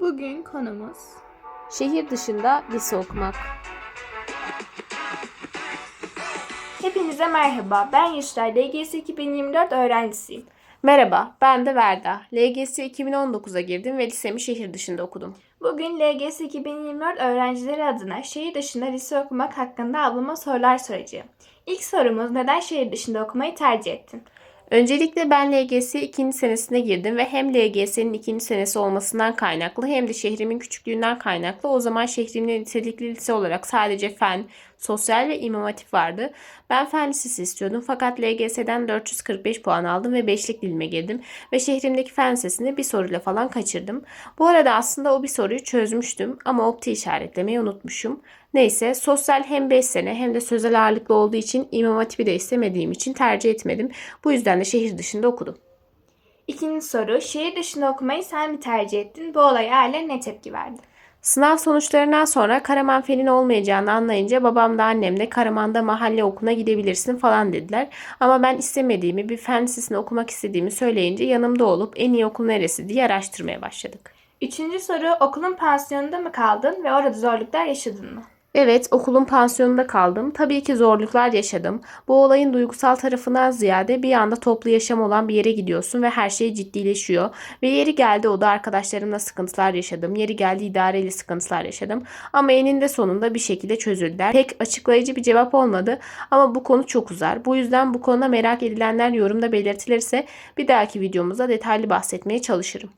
Bugün konumuz Şehir dışında lise okumak. Hepinize merhaba. Ben Yusra, LGS 2024 öğrencisiyim. Merhaba, ben de Verda. LGS 2019'a girdim ve lisemi şehir dışında okudum. Bugün LGS 2024 öğrencileri adına şehir dışında lise okumak hakkında ablama sorular soracağım. İlk sorumuz neden şehir dışında okumayı tercih ettin? Öncelikle ben LGS ikinci senesine girdim ve hem LGS'nin ikinci senesi olmasından kaynaklı hem de şehrimin küçüklüğünden kaynaklı. O zaman şehrimde nitelikli lise olarak sadece fen, sosyal ve imam vardı. Ben fen lisesi istiyordum fakat LGS'den 445 puan aldım ve beşlik dilime girdim ve şehrimdeki fen lisesini bir soruyla falan kaçırdım. Bu arada aslında o bir soruyu çözmüştüm ama opti işaretlemeyi unutmuşum. Neyse sosyal hem 5 sene hem de sözel ağırlıklı olduğu için imam hatibi de istemediğim için tercih etmedim. Bu yüzden de şehir dışında okudum. İkinci soru, şehir dışında okumayı sen mi tercih ettin? Bu olaya aile ne tepki verdi? Sınav sonuçlarından sonra Karaman Fen'in olmayacağını anlayınca babam da annem de Karaman'da mahalle okuluna gidebilirsin falan dediler. Ama ben istemediğimi, bir fen lisesini okumak istediğimi söyleyince yanımda olup en iyi okul neresi diye araştırmaya başladık. Üçüncü soru, okulun pansiyonunda mı kaldın ve orada zorluklar yaşadın mı? Evet, okulun pansiyonunda kaldım. Tabii ki zorluklar yaşadım. Bu olayın duygusal tarafından ziyade bir anda toplu yaşam olan bir yere gidiyorsun ve her şey ciddileşiyor. Ve yeri geldi o da arkadaşlarımla sıkıntılar yaşadım. Yeri geldi idareyle sıkıntılar yaşadım. Ama eninde sonunda bir şekilde çözüldüler. Pek açıklayıcı bir cevap olmadı ama bu konu çok uzar. Bu yüzden bu konuda merak edilenler yorumda belirtilirse bir dahaki videomuzda detaylı bahsetmeye çalışırım.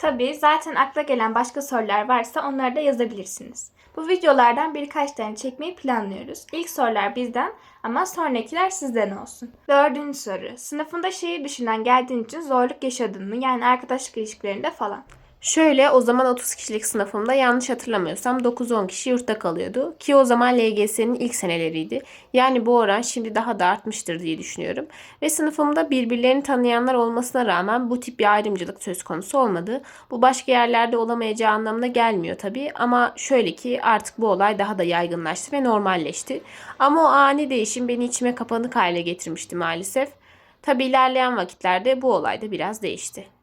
Tabii zaten akla gelen başka sorular varsa onları da yazabilirsiniz. Bu videolardan birkaç tane çekmeyi planlıyoruz. İlk sorular bizden ama sonrakiler sizden olsun. Dördüncü soru. Sınıfında şehir dışından geldiğin için zorluk yaşadın mı? Yani arkadaşlık ilişkilerinde falan. Şöyle o zaman 30 kişilik sınıfımda yanlış hatırlamıyorsam 9-10 kişi yurtta kalıyordu. Ki o zaman LGS'nin ilk seneleriydi. Yani bu oran şimdi daha da artmıştır diye düşünüyorum. Ve sınıfımda birbirlerini tanıyanlar olmasına rağmen bu tip bir ayrımcılık söz konusu olmadı. Bu başka yerlerde olamayacağı anlamına gelmiyor tabii. Ama şöyle ki artık bu olay daha da yaygınlaştı ve normalleşti. Ama o ani değişim beni içime kapanık hale getirmişti maalesef. Tabii ilerleyen vakitlerde bu olay da biraz değişti.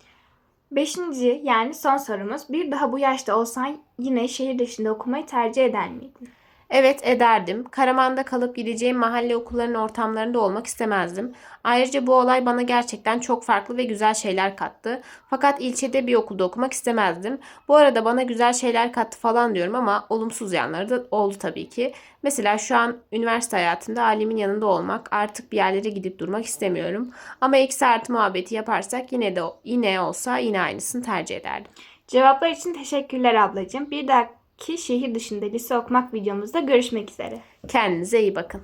Beşinci yani son sorumuz. Bir daha bu yaşta olsan yine şehir dışında okumayı tercih eder miydin? Evet ederdim. Karaman'da kalıp gideceğim mahalle okullarının ortamlarında olmak istemezdim. Ayrıca bu olay bana gerçekten çok farklı ve güzel şeyler kattı. Fakat ilçede bir okulda okumak istemezdim. Bu arada bana güzel şeyler kattı falan diyorum ama olumsuz yanları da oldu tabii ki. Mesela şu an üniversite hayatında ailemin yanında olmak, artık bir yerlere gidip durmak istemiyorum. Ama eksi artı muhabbeti yaparsak yine de yine olsa yine aynısını tercih ederdim. Cevaplar için teşekkürler ablacığım. Bir dahaki şehir dışında lise okumak videomuzda görüşmek üzere. Kendinize iyi bakın.